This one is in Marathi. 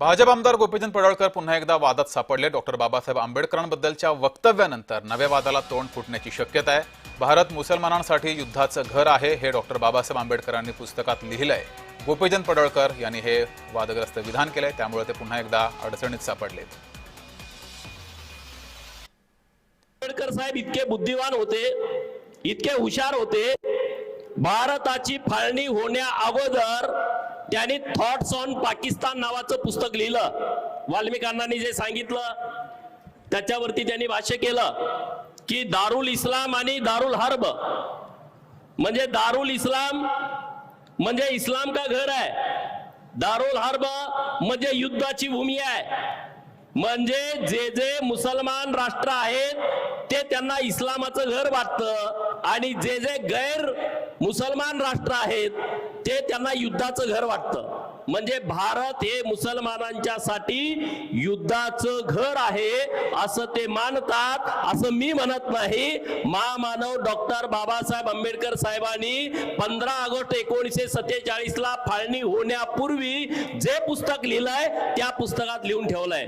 भाजप आमदार गोपीचंद पडळकर पुन्हा एकदा वादात सापडले. डॉक्टर बाबासाहेब आंबेडकरांबद्दलच्या वक्तव्यानंतर नव्या वादाला तोंड फुटण्याची शक्यता आहे. भारत मुसलमानांसाठी युद्धाचं घर आहे हे डॉक्टर बाबासाहेब आंबेडकरांनी पुस्तकात लिहिलंय. गोपीचंद पडळकर यांनी हे वादग्रस्त विधान केलंय त्यामुळे ते पुन्हा एकदा अडचणीत सापडलेत आंबेडकर साहेब इतके बुद्धिवान होते इतके हुशार होते भारताची फाळणी होण्या अगोदर त्यांनी थॉट्स ऑन पाकिस्तान नावाचं पुस्तक लिहिलं. वाल्मिकांनी जे सांगितलं त्याच्यावरती त्यांनी भाष्य केलं की दारुल इस्लाम आणि दारुल हर्ब. म्हणजे दारुल इस्लाम म्हणजे इस्लाम का घर आहे? दारुल हर्ब म्हणजे युद्धाची भूमी आहे. म्हणजे जे जे मुसलमान राष्ट्र आहेत ते त्यांना इस्लामाचं घर वाटतं. आणि जे जे गैर मुसलमान राष्ट्र आहेत ते त्यांना युद्धाचं घर वाटतं. म्हणजे भारत हे मुसलमानांच्या साठी युद्धाचं घर आहे असं ते मानतात. असं मी म्हणत नाही. महामानव डॉक्टर बाबासाहेब आंबेडकर साहेबांनी पंधरा ऑगस्ट एकोणीसशे सत्तेचाळीस ला फाळणी होण्यापूर्वी जे पुस्तक लिहिलंय त्या पुस्तकात लिहून ठेवलंय.